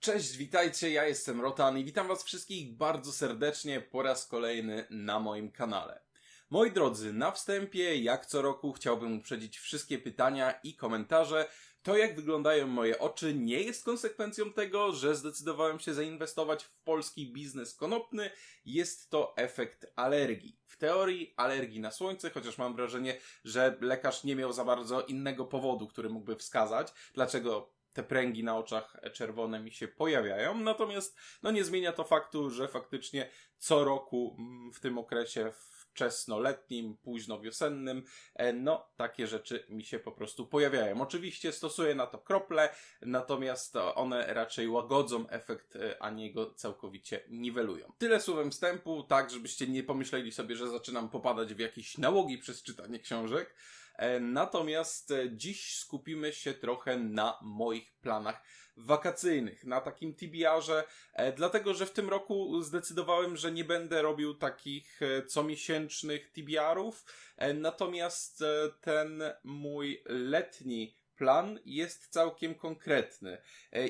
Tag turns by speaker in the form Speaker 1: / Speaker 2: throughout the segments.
Speaker 1: Cześć, witajcie, ja jestem Rotan i witam was wszystkich bardzo serdecznie po raz kolejny na moim kanale. Moi drodzy, na wstępie, jak co roku, chciałbym uprzedzić wszystkie pytania i komentarze. To, jak wyglądają moje oczy, nie jest konsekwencją tego, że zdecydowałem się zainwestować w polski biznes konopny. Jest to efekt alergii. W teorii alergii na słońce, chociaż mam wrażenie, że lekarz nie miał za bardzo innego powodu, który mógłby wskazać, dlaczego te pręgi na oczach czerwone mi się pojawiają. Natomiast no nie zmienia to faktu, że faktycznie co roku mm, w tym okresie wczesnoletnim, późno wiosennym, e, no takie rzeczy mi się po prostu pojawiają. Oczywiście stosuję na to krople, natomiast one raczej łagodzą efekt, e, a nie go całkowicie niwelują. Tyle słowem wstępu, tak żebyście nie pomyśleli sobie, że zaczynam popadać w jakieś nałogi przez czytanie książek. E, natomiast e, dziś skupimy się trochę na moich planach wakacyjnych, na takim TBR-ze, e, dlatego że w tym roku zdecydowałem, że nie będę robił takich comiesięcznych TBR-ów, natomiast ten mój letni plan jest całkiem konkretny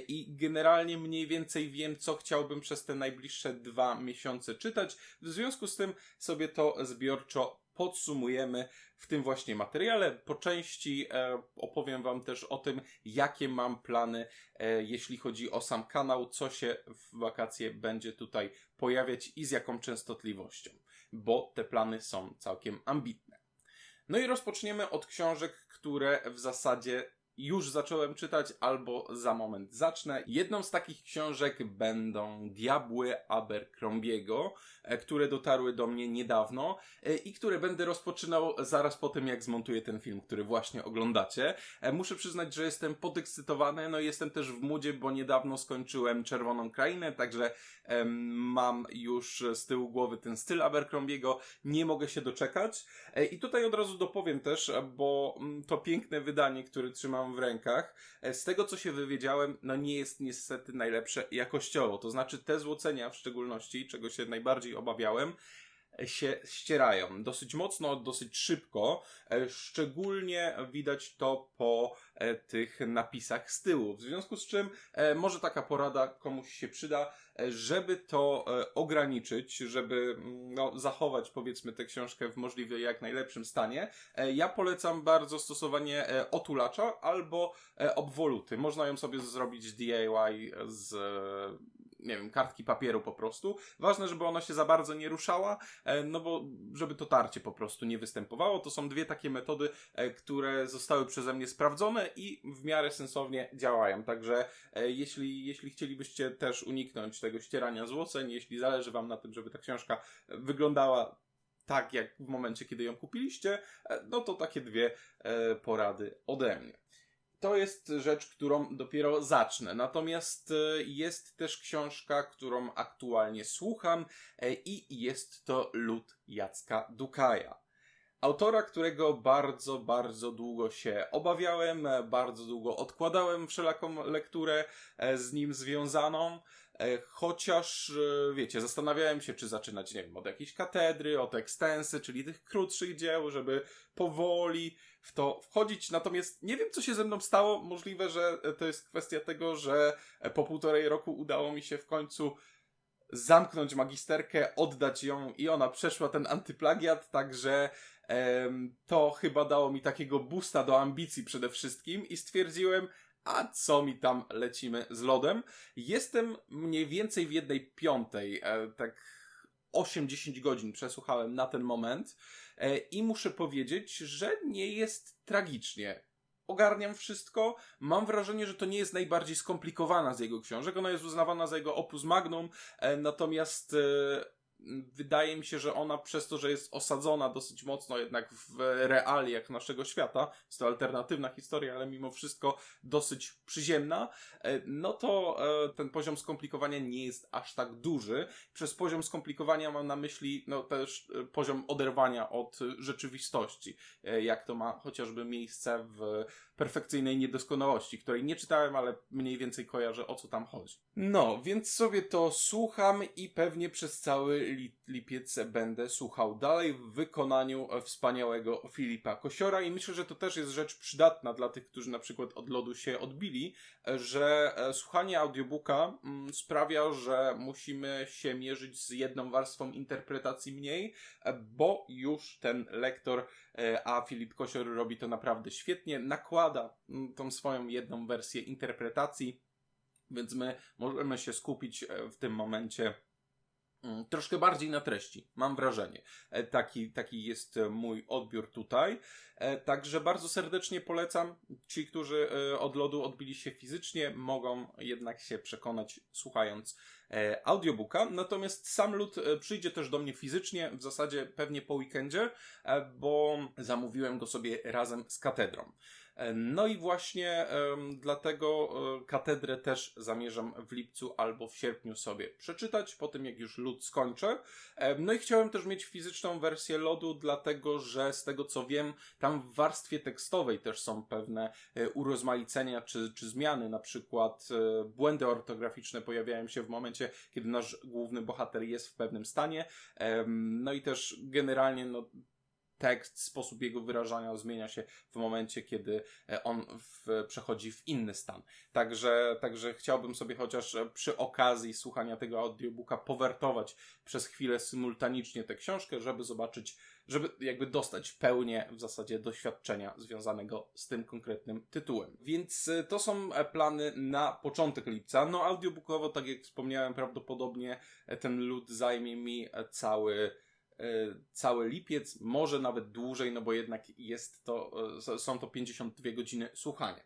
Speaker 1: i generalnie mniej więcej wiem, co chciałbym przez te najbliższe dwa miesiące czytać. W związku z tym sobie to zbiorczo podsumujemy w tym właśnie materiale. Po części e, opowiem Wam też o tym, jakie mam plany, e, jeśli chodzi o sam kanał, co się w wakacje będzie tutaj pojawiać i z jaką częstotliwością, bo te plany są całkiem ambitne. No i rozpoczniemy od książek, które w zasadzie już zacząłem czytać albo za moment zacznę. Jedną z takich książek będą Diabły Abercrombiego, e, które dotarły do mnie niedawno e, i które będę rozpoczynał zaraz po tym, jak zmontuję ten film, który właśnie oglądacie. E, muszę przyznać, że jestem podekscytowany, no i jestem też w mudzie, bo niedawno skończyłem Czerwoną Krainę, także mam już z tyłu głowy ten styl Abercrombiego, nie mogę się doczekać. I tutaj od razu dopowiem też, bo mm, to piękne wydanie, które trzymam w rękach, e, z tego co się wywiedziałem, no nie jest niestety najlepsze jakościowo. To znaczy te złocenia w szczególności, czego się najbardziej obawiałem, się ścierają dosyć mocno, dosyć szybko. E, szczególnie widać to po tych napisach z tyłu. W związku z czym może taka porada komuś się przyda żeby to e, ograniczyć, żeby mm, no, zachować powiedzmy tę książkę w możliwie jak najlepszym stanie, e, ja polecam bardzo stosowanie e, otulacza albo obwoluty. Można ją sobie zrobić DIY z nie wiem, kartki papieru po prostu. Ważne, żeby ona się za bardzo nie ruszała, no bo żeby to tarcie po prostu nie występowało. To są dwie takie metody, które zostały przeze mnie sprawdzone i w miarę sensownie działają. Także jeśli, jeśli chcielibyście też uniknąć tego, ścierania złoceń, jeśli zależy Wam na tym, żeby ta książka wyglądała tak, jak w momencie, kiedy ją kupiliście, e, no to takie dwie e, porady ode mnie. To jest rzecz, którą dopiero zacznę. Natomiast e, jest też książka, którą aktualnie słucham i jest to Lud Jacka Dukaja. Autora, którego bardzo, bardzo długo się obawiałem, bardzo długo odkładałem wszelaką lekturę z nim związaną. E, chociaż, e, wiecie, zastanawiałem się, czy zaczynać, nie wiem, od jakiejś katedry, od ekstensy, czyli tych krótszych dzieł, żeby powoli w to wchodzić. Natomiast nie wiem, co się ze mną stało. Możliwe, że to jest kwestia tego, że po półtorej roku udało mi się w końcu zamknąć magisterkę, oddać ją i ona przeszła ten antyplagiat, także to chyba dało mi takiego boosta do ambicji przede wszystkim i stwierdziłem, a co mi tam lecimy z lodem. Jestem mniej więcej w jednej piątej, e, tak 8-10 godzin przesłuchałem na ten moment e, i muszę powiedzieć, że nie jest tragicznie. Ogarniam wszystko. Mam wrażenie, że to nie jest najbardziej skomplikowana z jego książek. Ona jest uznawana za jego opus magnum, e, natomiast wydaje mi się, że ona przez to, że jest osadzona dosyć mocno jednak w realiach naszego świata, jest to alternatywna historia, ale mimo wszystko dosyć przyziemna, e, no to e, ten poziom skomplikowania nie jest aż tak duży. Przez poziom skomplikowania mam na myśli no też e, poziom oderwania od rzeczywistości, jak to ma chociażby miejsce w perfekcyjnej niedoskonałości, której nie czytałem, ale mniej więcej kojarzę o co tam chodzi. No, więc sobie to słucham i pewnie przez cały li lipiec będę słuchał dalej w wykonaniu wspaniałego Filipa Kosiora i myślę, że to też jest rzecz przydatna dla tych, którzy na przykład od lodu się odbili, że e, słuchanie audiobooka mm, sprawia, że musimy się mierzyć z jedną warstwą interpretacji mniej, e, bo już ten lektor, e, a Filip Kosior robi to naprawdę świetnie, nakłada mm, tą swoją jedną wersję interpretacji, więc my możemy się skupić w tym momencie Mm, troszkę bardziej na treści, mam wrażenie. E, taki, taki jest e, mój odbiór tutaj. E, także bardzo serdecznie polecam. Ci, którzy od lodu odbili się fizycznie, mogą jednak się przekonać słuchając audiobooka. Natomiast sam lud przyjdzie też do mnie fizycznie, w zasadzie pewnie po weekendzie, bo zamówiłem go sobie razem z katedrą. No i właśnie dlatego e, katedrę też zamierzam w lipcu albo w sierpniu sobie przeczytać, po tym jak już lód skończę. No i chciałem też mieć fizyczną wersję lodu, dlatego że z tego co wiem, tam w warstwie tekstowej też są pewne e, urozmaicenia czy, czy zmiany, na przykład e, błędy ortograficzne pojawiają się w momencie, kiedy nasz główny bohater jest w pewnym stanie. No i też generalnie no, tekst, sposób jego wyrażania zmienia się w momencie, kiedy e, on w, przechodzi w inny stan. Także, także chciałbym sobie chociaż e, przy okazji słuchania tego audiobooka powertować przez chwilę symultanicznie tę książkę, żeby zobaczyć, żeby jakby dostać pełnię w zasadzie doświadczenia związanego z tym konkretnym tytułem. Więc e, to są plany na początek lipca. No audiobookowo, tak jak wspomniałem, prawdopodobnie ten lud zajmie mi cały cały lipiec, może nawet dłużej, no bo jednak jest to, e, są to 52 godziny słuchania.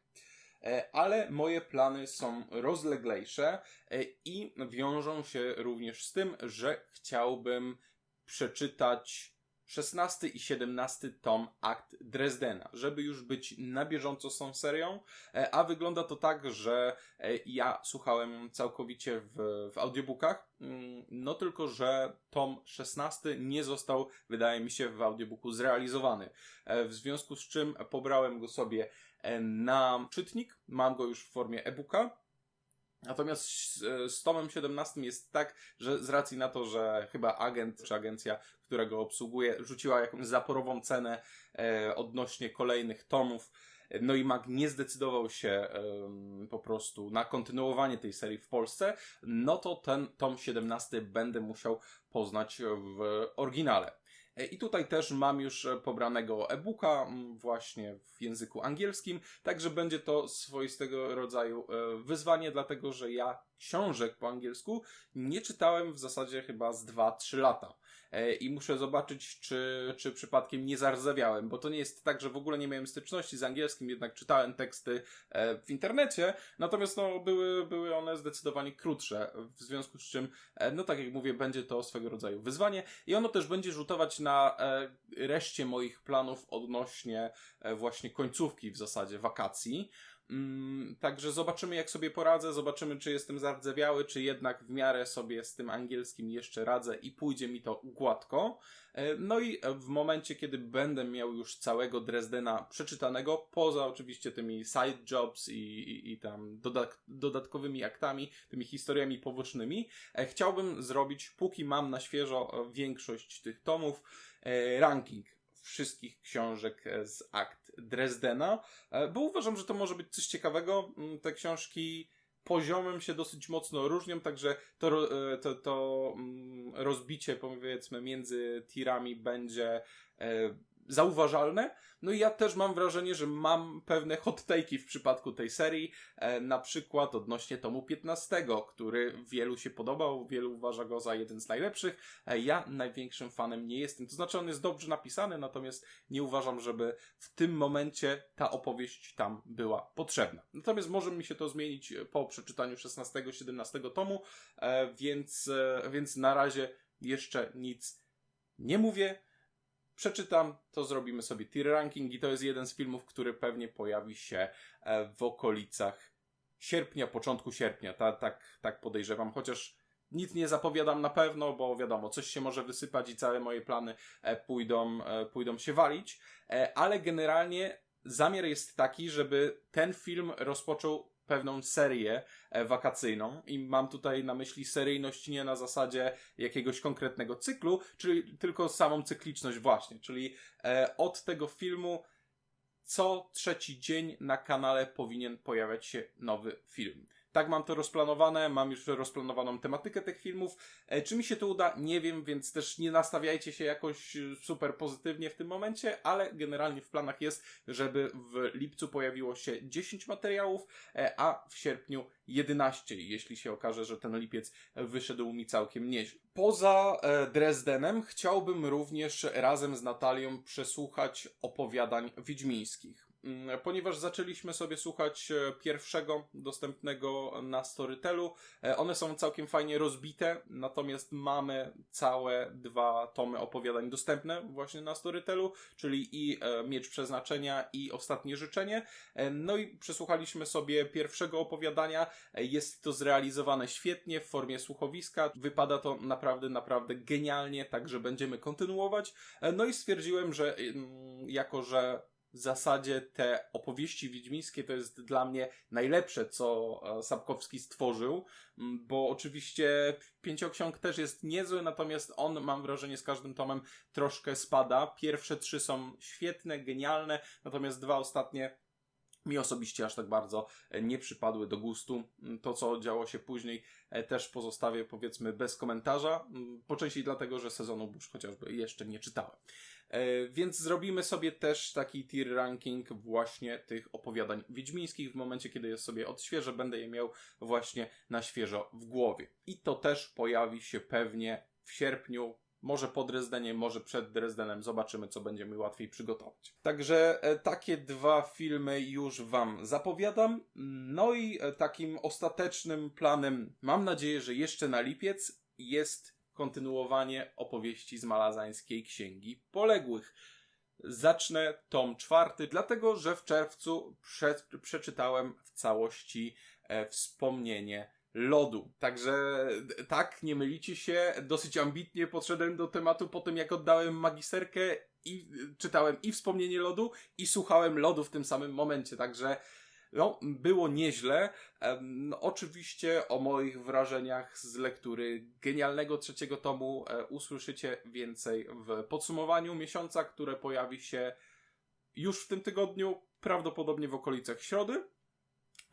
Speaker 1: E, ale moje plany są rozleglejsze i wiążą się również z tym, że chciałbym przeczytać 16 i 17 tom Akt Dresdena, żeby już być na bieżąco z tą serią, e, a wygląda to tak, że e, ja słuchałem całkowicie w, w audiobookach, mm, no tylko, że tom 16 nie został, wydaje mi się, w audiobooku zrealizowany, e, w związku z czym pobrałem go sobie na czytnik, mam go już w formie e-booka, Natomiast z, tomem 17 jest tak, że z racji na to, że chyba agent czy agencja, która go obsługuje, rzuciła jakąś zaporową cenę e, odnośnie kolejnych tomów, no i Mag nie zdecydował się e, po prostu na kontynuowanie tej serii w Polsce, no to ten tom 17 będę musiał poznać w oryginale. E, I tutaj też mam już e, pobranego e-booka właśnie w języku angielskim, także będzie to swoistego rodzaju e, wyzwanie, dlatego że ja książek po angielsku nie czytałem w zasadzie chyba z 2-3 lata. E, i muszę zobaczyć, czy, czy przypadkiem nie zardzewiałem, bo to nie jest tak, że w ogóle nie miałem styczności z angielskim, jednak czytałem teksty e, w internecie, natomiast no, były, były one zdecydowanie krótsze, w związku z czym, e, no tak jak mówię, będzie to swego rodzaju wyzwanie i ono też będzie rzutować na reszcie moich planów odnośnie właśnie końcówki w zasadzie wakacji. Mm, także zobaczymy, jak sobie poradzę, zobaczymy, czy jestem zardzewiały, czy jednak w miarę sobie z tym angielskim jeszcze radzę i pójdzie mi to gładko. E, no i w momencie, kiedy będę miał już całego Dresdena przeczytanego, poza oczywiście tymi side jobs i, i, i tam dodat dodatkowymi aktami, tymi historiami pobocznymi, e, chciałbym zrobić, póki mam na świeżo większość tych tomów, e, ranking wszystkich książek z akt Dresdena, e, bo uważam, że to może być coś ciekawego. Mm, te książki poziomem się dosyć mocno różnią, także to, e, to, to mm, rozbicie powiedzmy między tirami będzie e, zauważalne. No i ja też mam wrażenie, że mam pewne hot take'i w przypadku tej serii, e, na przykład odnośnie tomu 15, który wielu się podobał, wielu uważa go za jeden z najlepszych. E, ja największym fanem nie jestem. To znaczy on jest dobrze napisany, natomiast nie uważam, żeby w tym momencie ta opowieść tam była potrzebna. Natomiast może mi się to zmienić po przeczytaniu 16-17 tomu, e, więc, e, więc na razie jeszcze nic nie mówię przeczytam, to zrobimy sobie tier ranking i to jest jeden z filmów, który pewnie pojawi się e, w okolicach sierpnia, początku sierpnia, Ta, tak, tak podejrzewam, chociaż nic nie zapowiadam na pewno, bo wiadomo, coś się może wysypać i całe moje plany e, pójdą, e, pójdą się walić, ale generalnie zamiar jest taki, żeby ten film rozpoczął pewną serię e, wakacyjną i mam tutaj na myśli seryjność nie na zasadzie jakiegoś konkretnego cyklu, czyli tylko samą cykliczność właśnie, czyli e, od tego filmu co trzeci dzień na kanale powinien pojawiać się nowy film. Tak mam to rozplanowane, mam już rozplanowaną tematykę tych filmów. E, czy mi się to uda? Nie wiem, więc też nie nastawiajcie się jakoś e, super pozytywnie w tym momencie, ale generalnie w planach jest, żeby w lipcu pojawiło się 10 materiałów, e, a w sierpniu 11, jeśli się okaże, że ten lipiec wyszedł mi całkiem nieźle. Poza Dresdenem chciałbym również razem z Natalią przesłuchać opowiadań wiedźmińskich. Mm, ponieważ zaczęliśmy sobie słuchać e, pierwszego dostępnego na Storytelu. E, one są całkiem fajnie rozbite, natomiast mamy całe dwa tomy opowiadań dostępne właśnie na Storytelu, czyli i e, Miecz Przeznaczenia i Ostatnie Życzenie. No i przesłuchaliśmy sobie pierwszego opowiadania. Jest to zrealizowane świetnie w formie słuchowiska. Wypada to naprawdę, naprawdę genialnie, także będziemy kontynuować. No i stwierdziłem, że mm, jako, że w zasadzie te opowieści wiedźmińskie to jest dla mnie najlepsze, co e, Sapkowski stworzył, bo oczywiście Pięcioksiąg też jest niezły, natomiast on, mam wrażenie, z każdym tomem troszkę spada. Pierwsze trzy są świetne, genialne, natomiast dwa ostatnie mi osobiście aż tak bardzo e, nie przypadły do gustu. To, co działo się później, e, też pozostawię powiedzmy bez komentarza. Po części dlatego, że sezonu Bush chociażby jeszcze nie czytałem. E, więc zrobimy sobie też taki tier ranking właśnie tych opowiadań wiedźmińskich w momencie, kiedy je sobie odświeżę, będę je miał właśnie na świeżo w głowie. I to też pojawi się pewnie w sierpniu, może po Dresdenie, może przed Dresdenem. Zobaczymy, co będziemy łatwiej przygotować. Także e, takie dwa filmy już Wam zapowiadam. No i e, takim ostatecznym planem, mam nadzieję, że jeszcze na lipiec, jest kontynuowanie opowieści z malazańskiej Księgi Poległych. Zacznę tom czwarty, dlatego że w czerwcu prze, przeczytałem w całości e, wspomnienie lodu. Także tak, nie mylicie się, dosyć ambitnie podszedłem do tematu po tym, jak oddałem magisterkę i czytałem i wspomnienie lodu, i słuchałem lodu w tym samym momencie. Także no, było nieźle. No, oczywiście o moich wrażeniach z lektury genialnego trzeciego tomu e, usłyszycie więcej w podsumowaniu miesiąca, które pojawi się już w tym tygodniu, prawdopodobnie w okolicach środy.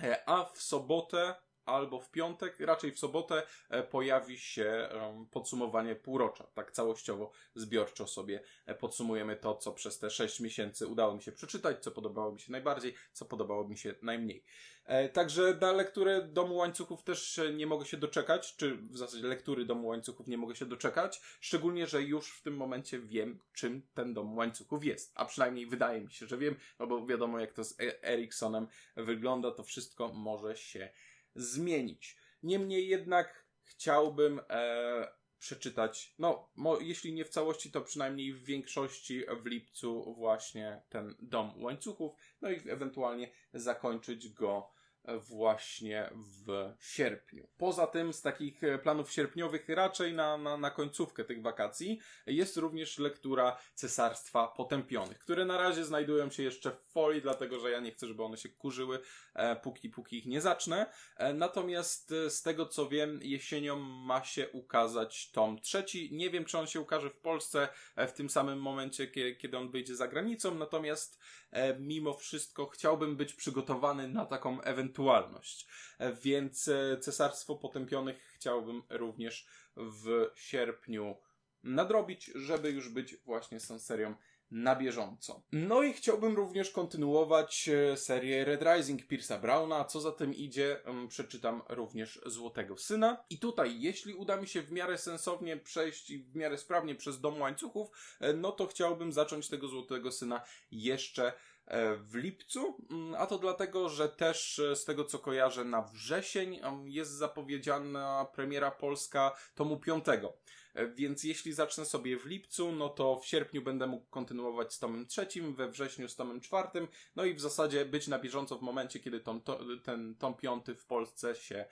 Speaker 1: E, a w sobotę albo w piątek, raczej w sobotę e, pojawi się podsumowanie półrocza. Tak całościowo, zbiorczo sobie e, podsumujemy to, co przez te 6 miesięcy udało mi się przeczytać, co podobało mi się najbardziej, co podobało mi się najmniej. E, także na lekturę Domu Łańcuchów też nie mogę się doczekać, czy w zasadzie lektury Domu Łańcuchów nie mogę się doczekać, szczególnie, że już w tym momencie wiem, czym ten Dom Łańcuchów jest, a przynajmniej wydaje mi się, że wiem, no bo wiadomo jak to z Eriksonem wygląda, to wszystko może się zmienić. Niemniej jednak chciałbym e, przeczytać, no, mo, jeśli nie w całości, to przynajmniej w większości w lipcu właśnie ten Dom Łańcuchów, no i ewentualnie zakończyć go właśnie w sierpniu. Poza tym z takich e, planów sierpniowych raczej na, na, na końcówkę tych wakacji jest również lektura Cesarstwa Potępionych, które na razie znajdują się jeszcze w folii, dlatego że ja nie chcę, żeby one się kurzyły, e, póki, póki ich nie zacznę. E, natomiast e, z tego co wiem, jesienią ma się ukazać tom trzeci. Nie wiem, czy on się ukaże w Polsce e, w tym samym momencie, kiedy, kiedy on wyjdzie za granicą, natomiast e, mimo wszystko chciałbym być przygotowany na taką ewentualność. E, więc e, Cesarstwo Potępionych chciałbym również w sierpniu nadrobić, żeby już być właśnie z tą serią na bieżąco. No i chciałbym również kontynuować e, serię Red Rising Pierce'a Browna, co za tym idzie, przeczytam również Złotego Syna. I tutaj, jeśli uda mi się w miarę sensownie przejść i w miarę sprawnie przez Dom Łańcuchów, no to chciałbym zacząć tego Złotego Syna jeszcze E, w lipcu, mm, a to dlatego, że też e, z tego co kojarzę na wrzesień jest zapowiedziana premiera polska tomu piątego. E, więc jeśli zacznę sobie w lipcu, no to w sierpniu będę mógł kontynuować z tomem trzecim, we wrześniu z tomem czwartym, no i w zasadzie być na bieżąco w momencie, kiedy tom, to, ten tom piąty w Polsce się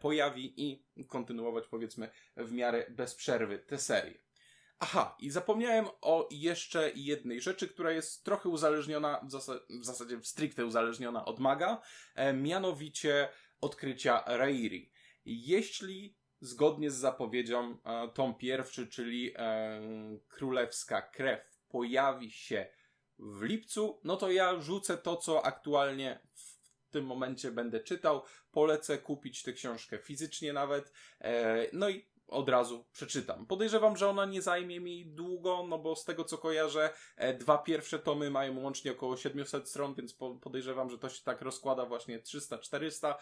Speaker 1: pojawi i kontynuować powiedzmy w miarę bez przerwy tę serię. Aha, i zapomniałem o jeszcze jednej rzeczy, która jest trochę uzależniona, w, zas w zasadzie stricte uzależniona od maga, e, mianowicie odkrycia Rairi. Jeśli zgodnie z zapowiedzią e, tom pierwszy, czyli e, Królewska Krew, pojawi się w lipcu, no to ja rzucę to, co aktualnie w tym momencie będę czytał. Polecę kupić tę książkę fizycznie nawet. E, no i od razu przeczytam. Podejrzewam, że ona nie zajmie mi długo, no bo z tego co kojarzę, e, dwa pierwsze tomy mają łącznie około 700 stron, więc podejrzewam, że to się tak rozkłada właśnie 300-400.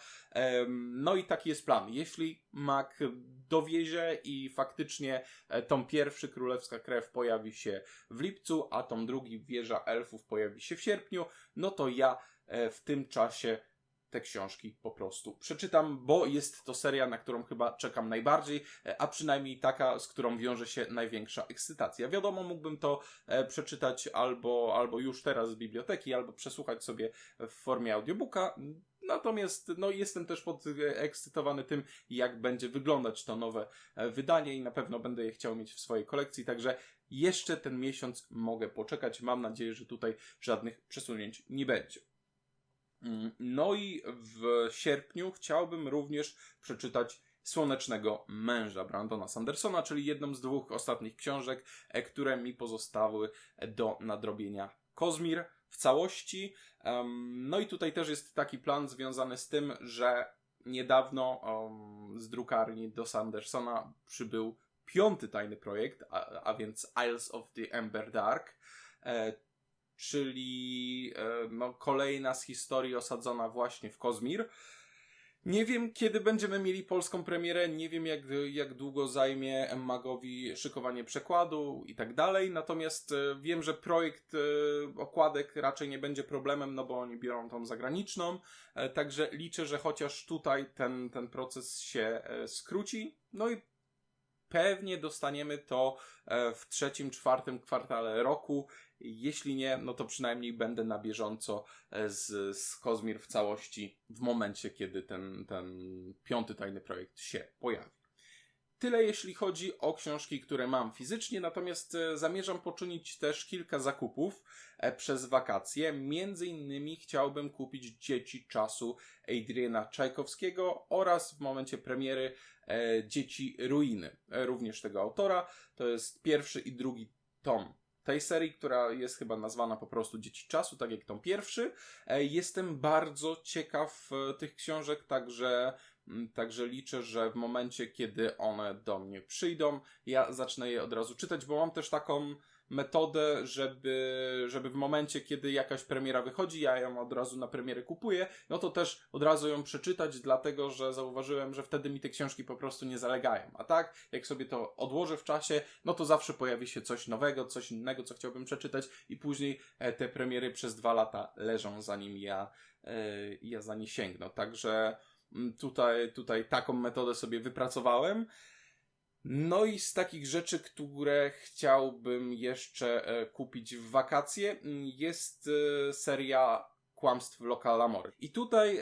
Speaker 1: No i taki jest plan. Jeśli Mac dowiezie i faktycznie e, tom pierwszy, Królewska Krew, pojawi się w lipcu, a tom drugi, Wieża Elfów, pojawi się w sierpniu, no to ja e, w tym czasie te książki po prostu przeczytam, bo jest to seria, na którą chyba czekam najbardziej, e, a przynajmniej taka, z którą wiąże się największa ekscytacja. Wiadomo, mógłbym to e, przeczytać albo, albo już teraz z biblioteki, albo przesłuchać sobie w formie audiobooka. Natomiast no, jestem też podekscytowany tym, jak będzie wyglądać to nowe e, wydanie i na pewno będę je chciał mieć w swojej kolekcji, także jeszcze ten miesiąc mogę poczekać. Mam nadzieję, że tutaj żadnych przesunięć nie będzie. Mm, no i w sierpniu chciałbym również przeczytać Słonecznego Męża Brandona Sandersona, czyli jedną z dwóch ostatnich książek, e, które mi pozostały do nadrobienia Kozmir w całości. No i tutaj też jest taki plan związany z tym, że niedawno z drukarni do Sandersona przybył piąty tajny projekt, a, więc Isles of the Ember Dark e, czyli e, no, kolejna z historii osadzona właśnie w Kozmir. Nie wiem, kiedy będziemy mieli polską premierę, nie wiem, jak, jak długo zajmie Magowi szykowanie przekładu i tak dalej, natomiast e, wiem, że projekt e, okładek raczej nie będzie problemem, no bo oni biorą tą zagraniczną, także liczę, że chociaż tutaj ten, ten proces się skróci, no i pewnie dostaniemy to w trzecim, czwartym kwartale roku jeśli nie, no to przynajmniej będę na bieżąco e, z, z Kozmir w całości w momencie, kiedy ten, ten piąty tajny projekt się pojawi. Tyle jeśli chodzi o książki, które mam fizycznie, natomiast e, zamierzam poczynić też kilka zakupów e, przez wakacje. Między innymi chciałbym kupić Dzieci Czasu Adriana Czajkowskiego oraz w momencie premiery Dzieci Ruiny, również tego autora. To jest pierwszy i drugi tom tej serii, która jest chyba nazwana po prostu Dzieci Czasu, tak jak tą pierwszy. E, jestem bardzo ciekaw e, tych książek, także, mm, także liczę, że w momencie, kiedy one do mnie przyjdą, ja zacznę je od razu czytać, bo mam też taką metodę, żeby, żeby w momencie, kiedy jakaś premiera wychodzi, ja ją od razu na premierę kupuję, no to też od razu ją przeczytać, dlatego że zauważyłem, że wtedy mi te książki po prostu nie zalegają. A tak, jak sobie to odłożę w czasie, no to zawsze pojawi się coś nowego, coś innego, co chciałbym przeczytać i później e, te premiery przez dwa lata leżą, zanim ja, e, ja za nie sięgnę. Także mm, tutaj, tutaj taką metodę sobie wypracowałem. No i z takich rzeczy, które chciałbym jeszcze e, kupić w wakacje, mm, jest e, seria Kłamstw Lokal Amory. I tutaj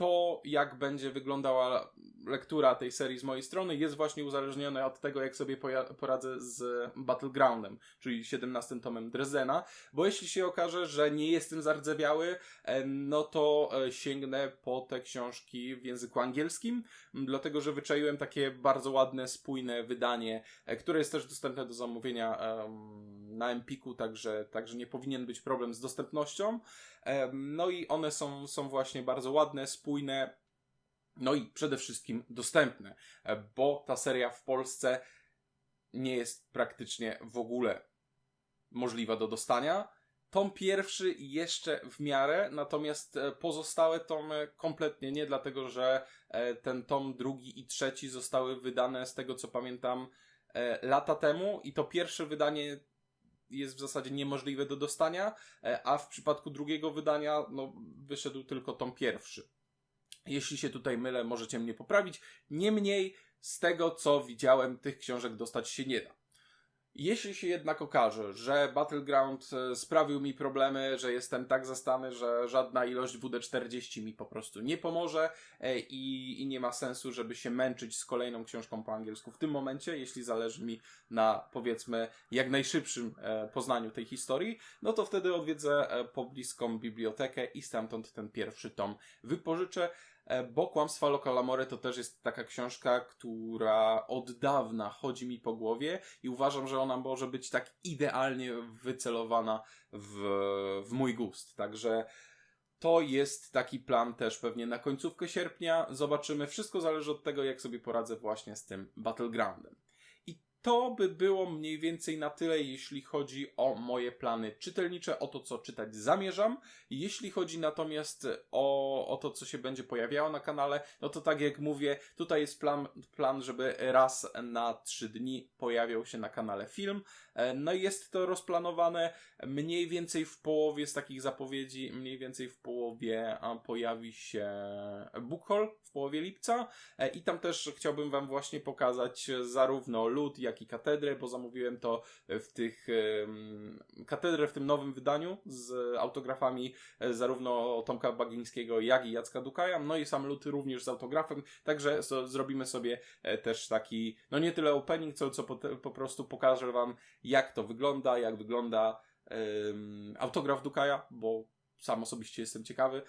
Speaker 1: to, jak będzie wyglądała lektura tej serii z mojej strony, jest właśnie uzależnione od tego, jak sobie poradzę z Battlegroundem, czyli 17 tomem Dresdena, bo jeśli się okaże, że nie jestem zardzewiały, e, no to e, sięgnę po te książki w języku angielskim, dlatego że wyczaiłem takie bardzo ładne, spójne wydanie, e, które jest też dostępne do zamówienia na Empiku, także, także nie powinien być problem z dostępnością. No i one są, są właśnie bardzo ładne, spójne, no i przede wszystkim dostępne, e, bo ta seria w Polsce nie jest praktycznie w ogóle możliwa do dostania. Tom pierwszy jeszcze w miarę, natomiast e, pozostałe tomy kompletnie nie, dlatego że e, ten tom drugi i trzeci zostały wydane, z tego co pamiętam, lata temu i to pierwsze wydanie jest w zasadzie niemożliwe do dostania, e, a w przypadku drugiego wydania no, wyszedł tylko tom pierwszy. Jeśli się tutaj mylę, możecie mnie poprawić. Niemniej, z tego co widziałem, tych książek dostać się nie da. Jeśli się jednak okaże, że Battleground e, sprawił mi problemy, że jestem tak zastany, że żadna ilość WD-40 mi po prostu nie pomoże e, i, i nie ma sensu, żeby się męczyć z kolejną książką po angielsku w tym momencie, jeśli zależy mi na powiedzmy jak najszybszym e, poznaniu tej historii, no to wtedy odwiedzę pobliską bibliotekę i stamtąd ten pierwszy tom wypożyczę. E, bo Kłamstwa Lokalamore to też jest taka książka, która od dawna chodzi mi po głowie i uważam, że ona może być tak idealnie wycelowana w, w mój gust. Także to jest taki plan też pewnie na końcówkę sierpnia. Zobaczymy. Wszystko zależy od tego, jak sobie poradzę właśnie z tym Battlegroundem to by było mniej więcej na tyle, jeśli chodzi o moje plany czytelnicze, o to, co czytać zamierzam. Jeśli chodzi natomiast o, o to, co się będzie pojawiało na kanale, no to tak jak mówię, tutaj jest plan, plan, żeby raz na trzy dni pojawiał się na kanale film. E, no i jest to rozplanowane mniej więcej w połowie z takich zapowiedzi, mniej więcej w połowie pojawi się Bookhol w połowie lipca e, i tam też chciałbym wam właśnie pokazać zarówno lud, jak i katedrę, bo zamówiłem to w tych katedrę w tym nowym wydaniu z autografami e, zarówno Tomka Bagińskiego, jak i Jacka Dukaja, no i sam lud również z autografem, także zrobimy sobie też taki, no nie tyle opening, co, co po, po prostu pokażę wam jak to wygląda, jak wygląda autograf Dukaja, bo sam osobiście jestem ciekawy.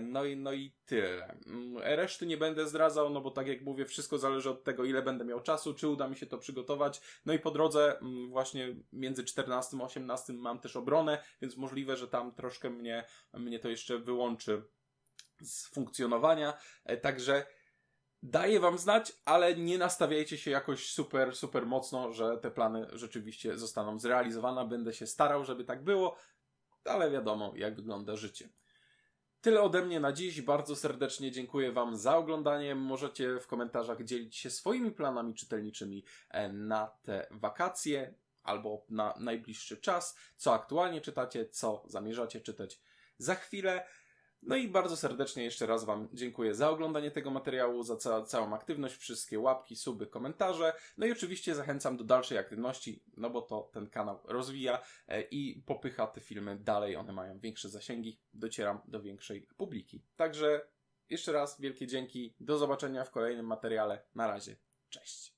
Speaker 1: No i, no i tyle. Mm, reszty nie będę zdradzał, no bo tak jak mówię, wszystko zależy od tego, ile będę miał czasu, czy uda mi się to przygotować. No i po drodze, mm, właśnie między 14 a 18 mam też obronę, więc możliwe, że tam troszkę mnie, mnie to jeszcze wyłączy z funkcjonowania. E, także daję wam znać, ale nie nastawiajcie się jakoś super, super mocno, że te plany rzeczywiście zostaną zrealizowane. Będę się starał, żeby tak było, ale wiadomo, jak wygląda życie. Tyle ode mnie na dziś. Bardzo serdecznie dziękuję Wam za oglądanie. Możecie w komentarzach dzielić się swoimi planami czytelniczymi e, na te wakacje albo na najbliższy czas, co aktualnie czytacie, co zamierzacie czytać za chwilę. No i bardzo serdecznie jeszcze raz Wam dziękuję za oglądanie tego materiału, za ca całą aktywność, wszystkie łapki, suby, komentarze. No i oczywiście zachęcam do dalszej aktywności, no bo to ten kanał rozwija e, i popycha te filmy dalej. One mają większe zasięgi, docieram do większej publiki. Także jeszcze raz wielkie dzięki, do zobaczenia w kolejnym materiale. Na razie, cześć.